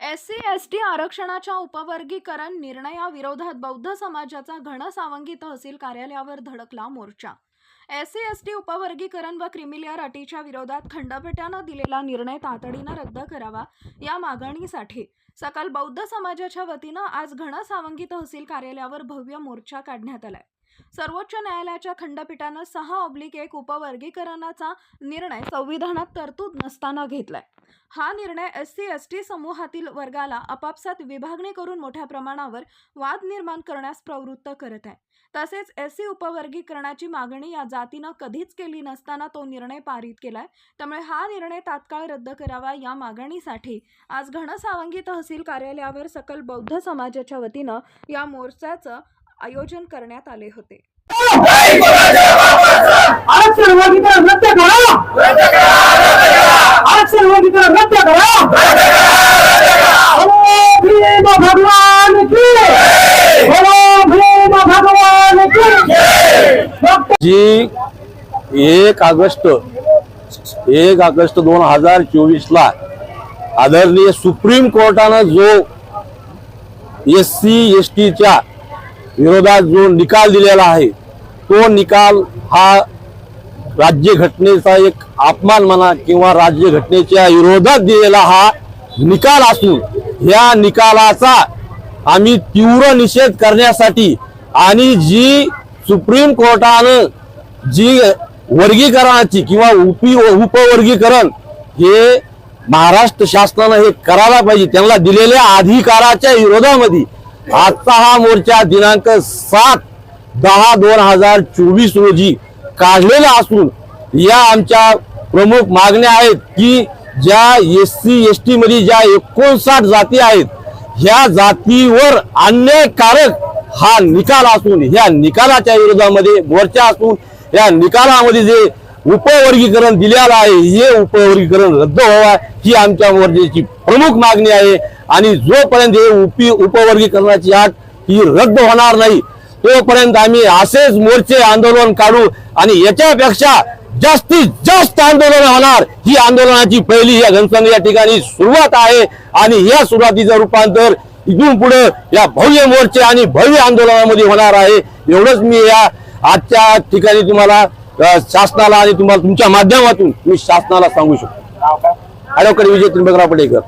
S C S T आरक्षणाच्या उपवर्गीकरण निर्णयाविरोधात बौद्ध समाजाचा घनसावंगी तहसील कार्यालयावर धडकला मोर्चा. एस सी एस टी उपवर्गीकरण व क्रिमिलियर अटीच्या विरोधात खंडपीठानं दिलेला निर्णय तातडीनं रद्द करावा या मागणीसाठी. सकल बौद्ध समाजाच्या वतीनं आज घनसावंगी तहसील कार्यालयावर भव्य मोर्चा काढण्यात आलाय. सर्वोच्च न्यायालयाच्या खंडपीठानं सहा ऑब्लिक एक उपवर्गीकरणाचा निर्णय संविधानात तरतूद नसताना घेतलाय. हा निर्णय एस सी एस टी समूहातील वर्गाला आपापसात विभागणी करून मोठ्या प्रमाणावर वाद निर्माण करण्यास प्रवृत्त करत आहे. तसेच एस सी उपवर्गीकरणाची मागणी या जातीनं कधीच केली नसताना तो निर्णय पारित केलाय. त्यामुळे हा निर्णय तात्काळ रद्द करावा या मागणीसाठी आज घनसावंगी तहसील कार्यालयावर सकल बौद्ध समाजाच्या वतीनं या मोर्चाचं आयोजन करण्यात आले होते. जी एक ऑगस्ट एक ऑगस्ट दोन हजार चोवीस ला आदरणीय सुप्रीम कोर्टानं जो एस सी एस टीच्या विरोधात जो निकाल दिलेला आहे तो निकाल हा राज्यघटनेचा एक अपमान म्हणा किंवा राज्यघटनेच्या विरोधात दिलेला हा निकाल असून या निकालाचा आम्ही तीव्र निषेध करण्यासाठी आणि जी सुप्रीम कोर्टानं जी वर्गीकरणाची किंवा उपी उपवर्गीकरण हे महाराष्ट्र शासनानं हे करायला पाहिजे त्यांना दिलेल्या अधिकाराच्या विरोधामध्ये आजचा हा मोर्चा दिनांक सात दहा दोन हजार चोवीस रोजी काढलेला असून या आमच्या प्रमुख मागण्या आहेत की ज्या एस सी एस टी मध्ये ज्या एकोणसाठ जाती आहेत ह्या जातीवर अन्यायकारक हा निकाल असून ह्या निकालाच्या विरोधामध्ये मोर्चा असून या निकालामध्ये जे उपवर्गीकरण दिलेलं आहे हे उपवर्गीकरण रद्द व्हावा ही आमच्या मोर्चाची प्रमुख मागणी आहे. आणि जोपर्यंत हे उपी उपवर्गीकरणाची आट ही रद्द होणार नाही तोपर्यंत आम्ही असेच मोर्चे आंदोलन काढू आणि याच्यापेक्षा जास्तीत जास्त आंदोलन होणार. ही आंदोलनाची पहिली या घनसंघ या ठिकाणी सुरुवात आहे आणि या सुरुवातीचं रूपांतर इथून पुढे या भव्य मोर्चे आणि भव्य आंदोलनामध्ये होणार आहे. एवढंच मी या आजच्या ठिकाणी तुम्हाला शासनाला आणि तुम्हाला तुमच्या माध्यमातून मी शासनाला सांगू शकतो. ऍडव्होकेट विजय त्रिंबकराव पडेकर